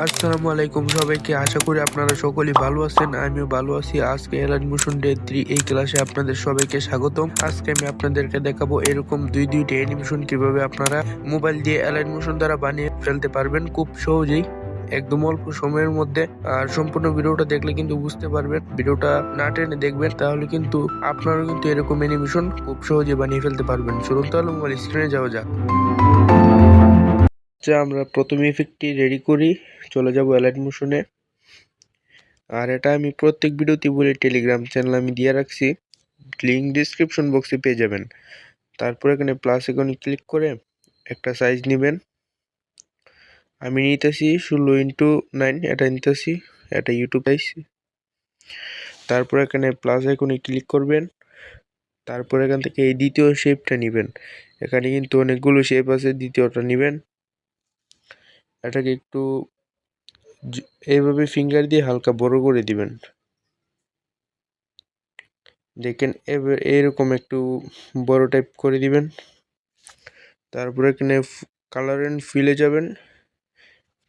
আসসালামু আলাইকুম সবাইকে, আশা করি আপনারা সকলেই ভালো আছেন, আমিও ভালো আছি। আজকে এলান মোশন ডে থ্রি, এই ক্লাসে আপনাদের সবাইকে স্বাগতম। আজকে আমি আপনাদেরকে দেখাবো এরকম দুই দুইটি অ্যানিমেশন কীভাবে আপনারা মোবাইল দিয়ে অ্যালাইন মোশন দ্বারা বানিয়ে ফেলতে পারবেন খুব সহজেই, একদম অল্প সময়ের মধ্যে। আর সম্পূর্ণ ভিডিওটা দেখলে কিন্তু বুঝতে পারবেন, ভিডিওটা না টেনে দেখবেন, তাহলে কিন্তু আপনারা কিন্তু এরকম অ্যানিমেশন খুব সহজে বানিয়ে ফেলতে পারবেন। চলুন তাহলে মোবাইল স্ক্রিনে যাওয়া যাক। আচ্ছা আমরা প্রথম ইফেক্টটি রেডি করি, চলে যাব অ্যালার্ট মোশনে আর এটা আমি প্রত্যেক ভিডিওতে বলি টেলিগ্রাম চ্যানেল আমি দিয়ে রাখছি। লিঙ্ক ডিসক্রিপশন বক্সে পেয়ে যাবেন। তারপর এখানে প্লাস এখানে ক্লিক করে একটা সাইজ নেবেন। আমি নিতেছি ষোলো ইন্টু নাইন এটা নিতেছি, এটা ইউটিউব সাইজ তারপর এখানে প্লাস আইকনে ক্লিক করবেন। তারপর এখান থেকে এই দ্বিতীয় শেপটা নেবেন। এখানে কিন্তু অনেকগুলো শেপ আছে, দ্বিতীয়টা নেবেন। এটাকে একটু এইভাবে ফিঙ্গার দিয়ে হালকা বড় করে দিবেন। দেখেন এবার এরকম একটু বড় টাইপ করে দিবেন। তারপরে এখানে কালার অ্যান্ড ফিলে যাবেন।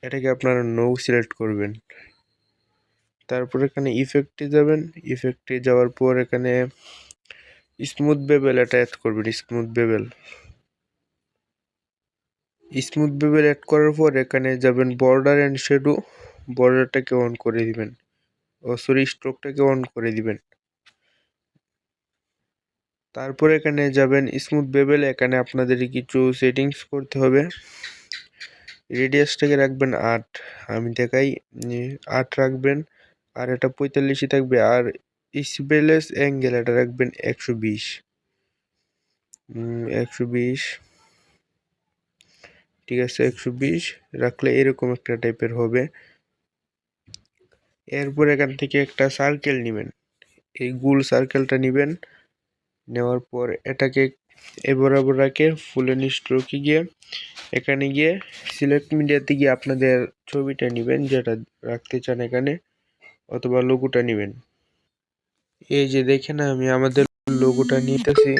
এটাকে আপনারা নো সিলেক্ট করবেন। তারপর এখানে ইফেক্টে যাবেন। ইফেক্টে যাওয়ার পর এখানে স্মুথ বেবেল এটা অ্যাড করবেন smooth bevel smooth bevel add করার পর এখানে যাবেন বর্ডার অ্যান্ড শেডো বর্ডারটাকে অন করে দিবেন। ও সরি স্ট্রোকটাকে অন করে দিবেন। তারপর এখানে যাবেন স্মুথ বেবেল এখানে আপনাদের কিছু সেটিংস করতে হবে। রেডিয়াসটাকে রাখবেন আট। আমি দেখাই আট রাখবেন, আর এটা পঁয়তাল্লিশই থাকবে। আর স্পেলেস অ্যাঙ্গেল এটা রাখবেন একশো বিশ। একশো বিশ। ঠিক আছে, একশো বিশ রাখলে এরকম একটা টাইপের হবে। এরপর এখান থেকে একটা সার্কেল নেবেন। এই গোল সার্কেলটা নেবেন। নেওয়ার পর এটাকে এ বরাবর রাখে ফুলেন স্ট্রোকে গিয়ে। এখানে গিয়ে সিলেক্ট মিডিয়াতে গিয়ে আপনাদের ছবিটা নেবেন, যেটা রাখতে চান এখানে, অথবা লোগোটা নেবেন। এই যে দেখেন আমি আমাদের লোগোটা নিতেছি।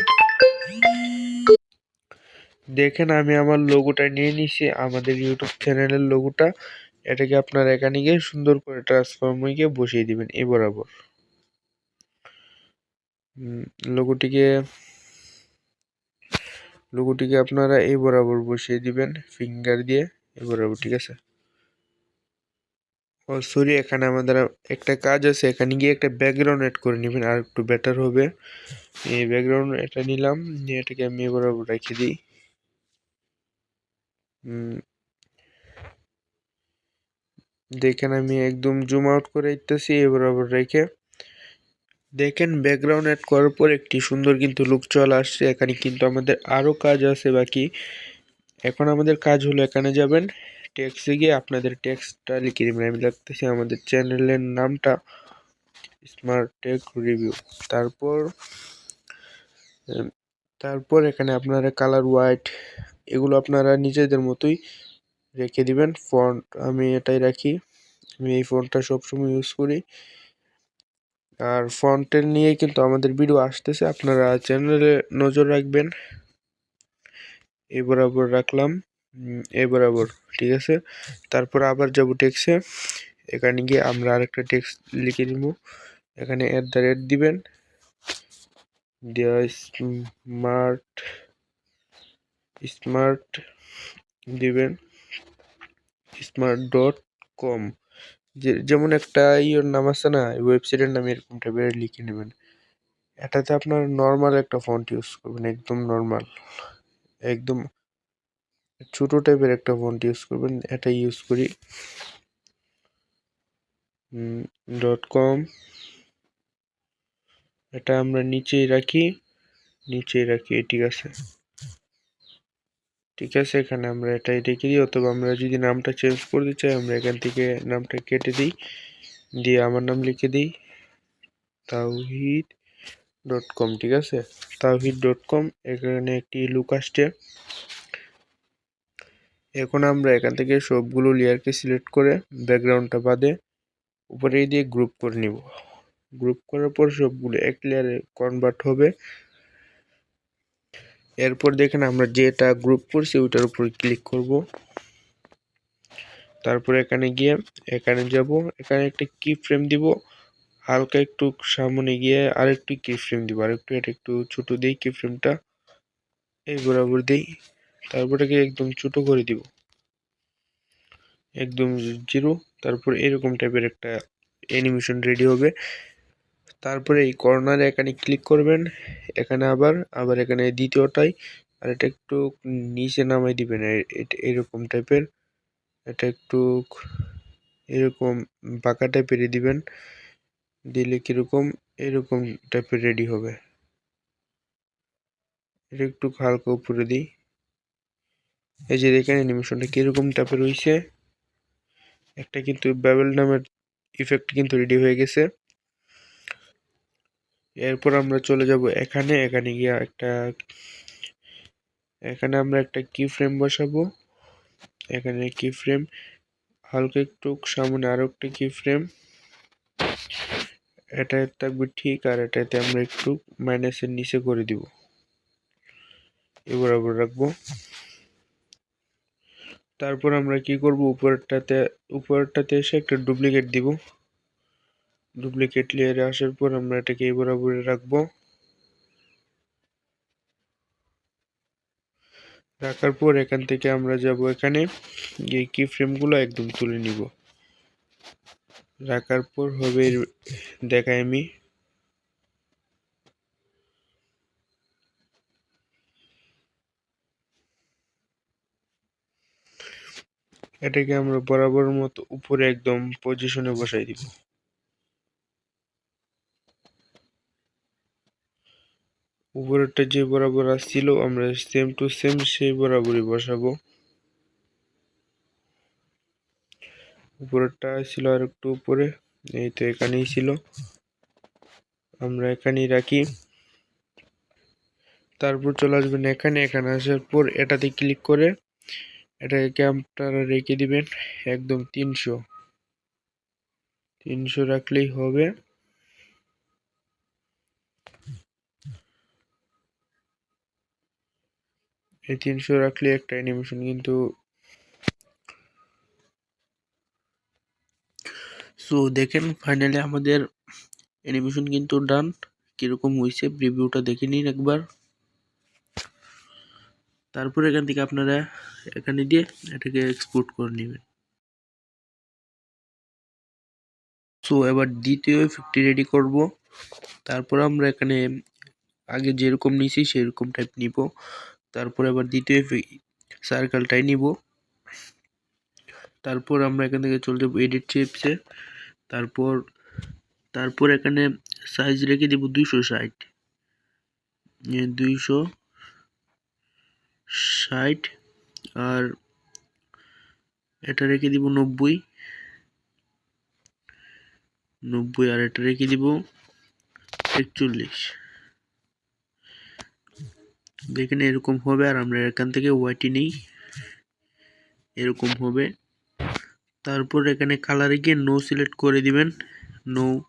দেখেন, আমি আমার লোগোটা নিয়ে নিছি, আমাদের ইউটিউব চ্যানেলের লোগোটা এটাকে আপনারা এখানে গিয়ে সুন্দর করে ট্রান্সফর্ম গিয়ে বসিয়ে দিবেন, এই বরাবর। লোগোটিকে লোগোটিকে আপনারা এই বরাবর বসিয়ে দিবেন ফিঙ্গার দিয়ে এ বরাবর, ঠিক আছে? ও সরি এখানে আমাদের একটা কাজ আছে, এখানে গিয়ে একটা ব্যাকগ্রাউন্ড এড করে নেবেন, আর একটু বেটার হবে। এই ব্যাকগ্রাউন্ড এটা নিলাম, নিয়ে এটাকে আমি এ বরাবর রেখে দিই। দেখেন আমি একদম জুম আউট করে দিতেছি এ বরাবর রেখে। দেখেন ব্যাকগ্রাউন্ড অ্যাড করার পর একটি সুন্দর কিন্তু লুক চলে আসছে, এখানে কিন্তু আমাদের আরও কাজ আছে বাকি। এখন আমাদের কাজ হলো এখানে যাবেন টেক্সে গিয়ে আপনাদের টেক্সটটা লিখে দেবেন। আমি লিখতেছি আমাদের চ্যানেলের নামটা স্মার্ট টেক রিভিউ তারপর তারপর এখানে আপনারা কালার হোয়াইট এগুলো আপনারা নিজেদের মতোই রেখে দিবেন। ফন্ট আমি এটাই রাখি। আমি এই ফন্টটা সবসময় ইউজ করি। আর ফন্টের নিয়ে কিন্তু আমাদের ভিডিও আসতেছে। আপনারা চ্যানেলে নজর রাখবেন। এ বরাবর রাখলাম। এ বরাবর, ঠিক আছে? তারপর আবার যাব টেক্সে এখানে গিয়ে আমরা আরেকটা টেক্স লিখে দিব এখানে অ্যাট দ্য রেট দিবেন। স্মার্ট স্মার্ট দিবেন স্মার্ট ডট কম যেমন একটা ইয়ের নাম আছে না ওয়েবসাইটের নাম এরকম টাইপের লিখে নেবেন। এটাতে আপনার নর্মাল একটা ফন্ট ইউজ করবেন, একদম নর্মাল একদম ছোটো টাইপের একটা ফন্ট ইউজ করবেন এটা ইউজ করি। ডট কম এটা আমরা নিচেই রাখি নিচেই রাখি, ঠিক আছে। ঠিক আছে এখানে আমরা এটাই রেখে দিই। অথবা আমরা যদি নামটা চেঞ্জ করতে চাই, আমরা এখান থেকে নামটা কেটে দিই। দিয়ে আমার নাম লিখে দিই। তাওহিদ ডট কম ঠিক আছে? তাওহিদ ডট কম এখানে একটি লুক আসছে। এখন আমরা এখান থেকে সবগুলো লেয়ারকে সিলেক্ট করে ব্যাকগ্রাউন্ডটা বাদে উপরে দিয়ে গ্রুপ করে নিব। গ্রুপ করার পর সবগুলো এক লেয়ারে কনভার্ট হবে। এরপর দেখেন আমরা যেটা গ্রুপ করছি, ওইটার উপর ক্লিক করব। তারপর এখানে গিয়ে, এখানে যাব, এখানে একটা কি ফ্রেম দিব। হালকা একটু সামনে গিয়ে আরেকটু কি ফ্রেম দিব, আরেকটু এটা একটু ছোট দিই কি ফ্রেমটা এই বরাবর দিই, তারপর এটাকে একদম ছোট করে দিব। একদম জিরো তারপর এরকম টাইপের একটা অ্যানিমেশন রেডি হবে। তারপরে এই কর্নারে এখানে ক্লিক করবেন, এখানে আবার আবার এখানে দ্বিতীয়টাই, আর এটা একটু নিচে নামাই দিবেন এরকম টাইপের এটা একটু এরকম বাঁকা টাইপের দিবেন, দিলে কীরকম, এরকম টাইপের রেডি হবে। এটা একটু হালকা উপরে দিই। এই যে দেখেন অ্যানিমেশনটা কীরকম টাইপের হয়েছে একটা কিন্তু ব্যাবেল নামের ইফেক্ট কিন্তু রেডি হয়ে গেছে। এরপর আমরা চলে যাব এখানে। এখানে গিয়ে একটা, এখানে আমরা একটা কি ফ্রেম বসাবো। এখানে কি ফ্রেম হালকা একটু সামনে আরও একটা কি ফ্রেম এটা থাকবে ঠিক, আর এটাতে আমরা একটু মাইনাসের নিচে করে দিব। এ বরাবর রাখব। তারপর আমরা কি করব? উপরটাতে উপরটাতে এসে একটা ডুপ্লিকেট দিব। ডুপ্লিকেট লেয়ারে আসার পর আমরা এটাকে এই বরাবরে রাখব। রাখার পর এখান থেকে আমরা যাব এখানে, এই কি ফ্রেমগুলো একদম তুলে নিব। রাখার পর হবে দেখাই আমি। এটাকে আমরা বরাবর মতো উপরে একদম পজিশনে বসাই দিব। উপরেরটা যে বরাবর আসছিল, আমরা সেম টু সেম সেই বরাবরই বসাবো। উপরেরটা ছিল আর একটু উপরে, এই তো এখানেই ছিল। আমরা এখানেই রাখি। তারপর চলে আসবেন এখানে। এখানে আসার পর এটাতে ক্লিক করে এটাকে আপনারা রেখে দিবেন, একদম তিনশো। তিনশো রাখলেই হবে। এই তিনশো রাখলে একটা অ্যানিমেশন কিন্তু সো দেখেন ফাইনালি আমাদের অ্যানিমেশন কিন্তু ডান কীরকম হয়েছে রিভিউটা দেখে নিন একবার। তারপর এখান থেকে আপনারা এখানে দিয়ে এটাকে এক্সপোর্ট করে নেবেন। সো এবার দ্বিতীয় ইফেক্টটি রেডি করব। তারপর আমরা এখানে আগে যেরকম নিয়েছি সেরকম টাইপ নিব। তারপর আবার দ্বিতীয় সার্কেলটাই নিব। তারপর আমরা এখান থেকে চলে যাব এডিট চিপসে তারপর তারপর এখানে সাইজ রেখে দেব দুইশো ষাট। দুইশো ষাট আর এটা রেখে দিব নব্বই। নব্বই আর এটা রেখে দিব একচল্লিশ। দেখেন এরকম হবে আর আমরা এখান থেকে ওয়াইটি নেই। এরকম হবে। তারপর এখানে কালারে গিয়ে নো সিলেক্ট করে দিবেন। নো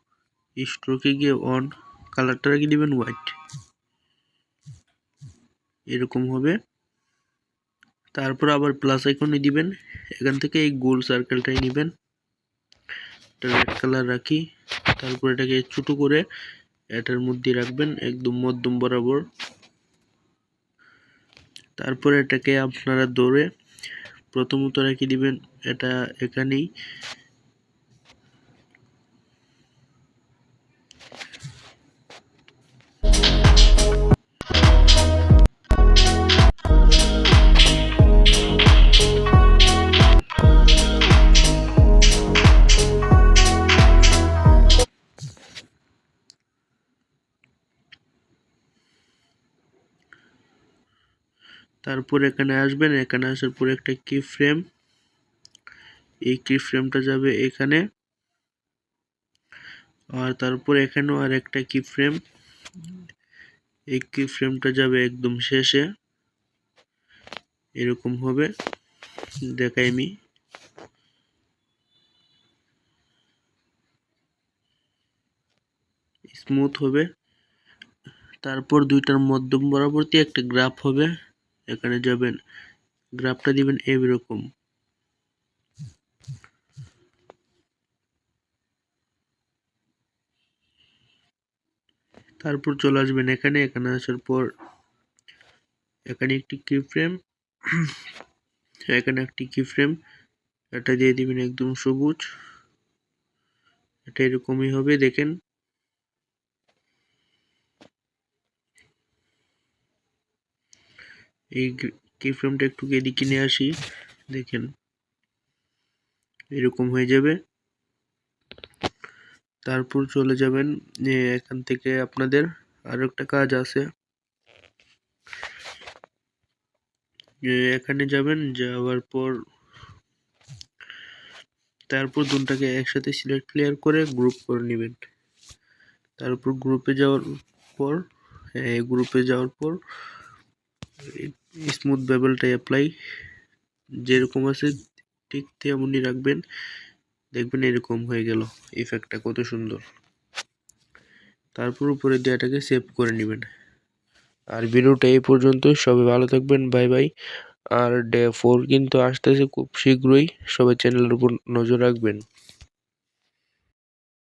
স্ট্রোকে গিয়ে অন কালারটা রেখে দিবেন হোয়াইট এরকম হবে। তারপর আবার প্লাস আইকনে দিবেন। এখান থেকে এই গোল সার্কেলটাই নেবেন। রেড কালার রাখি। তারপর এটাকে ছোটো করে এটার মধ্যে রাখবেন, একদম মধ্যম বরাবর। তারপর এটাকে আপনারা দৌড়ে প্রথমত রেখে দিবেন এটা এখানেই। তারপর এখানে আসবেন, এখানে আসার পর একটা কি ফ্রেম এই কি ফ্রেমটা যাবে এখানে। আর তারপর এখানেও আর একটা কি ফ্রেম এই কি ফ্রেমটা যাবে একদম শেষে। এরকম হবে। দেখাই আমি স্মুথ হবে। তারপর দুইটার মধ্যম বরাবর্তী একটা গ্রাফ হবে। এখানে যাবেন, গ্রাফটা দিবেন এইরকম। তারপর চলে আসবেন এখানে এখানে আসার পর এখানে একটি কি ফ্রেম এখানে একটি কি ফ্রেম এটা দিয়ে দিবেন একদম সবুজ। এটা এরকমই হবে, দেখেন। এই কি ফ্রেমটা একটু এদিকে নিয়ে আসি। দেখেন, এরকম হয়ে যাবে। তারপর চলে যাবেন এখান থেকে আপনাদের আরও একটা কাজ আছে। এখানে যাবেন, যাওয়ার পর তারপর দুটাকে একসাথে সিলেক্ট ক্লিয়ার করে গ্রুপ করে নেবেন। তারপর গ্রুপে যাওয়ার পর গ্রুপে যাওয়ার পর স্মুথ বেবেলটা অ্যাপ্লাই যেরকম আছে ঠিক তেমনই রাখবেন। দেখবেন এরকম হয়ে গেল ইফেক্টটা কত সুন্দর। তারপর উপরে দেওয়াটাকে সেভ করে নেবেন। আর ভিডিওটা এই পর্যন্ত সবাই ভালো থাকবেন বাই বাই আর ডে ফোর কিন্তু আসতেছে খুব শীঘ্রই, সবাই চ্যানেলের উপর নজর রাখবেন।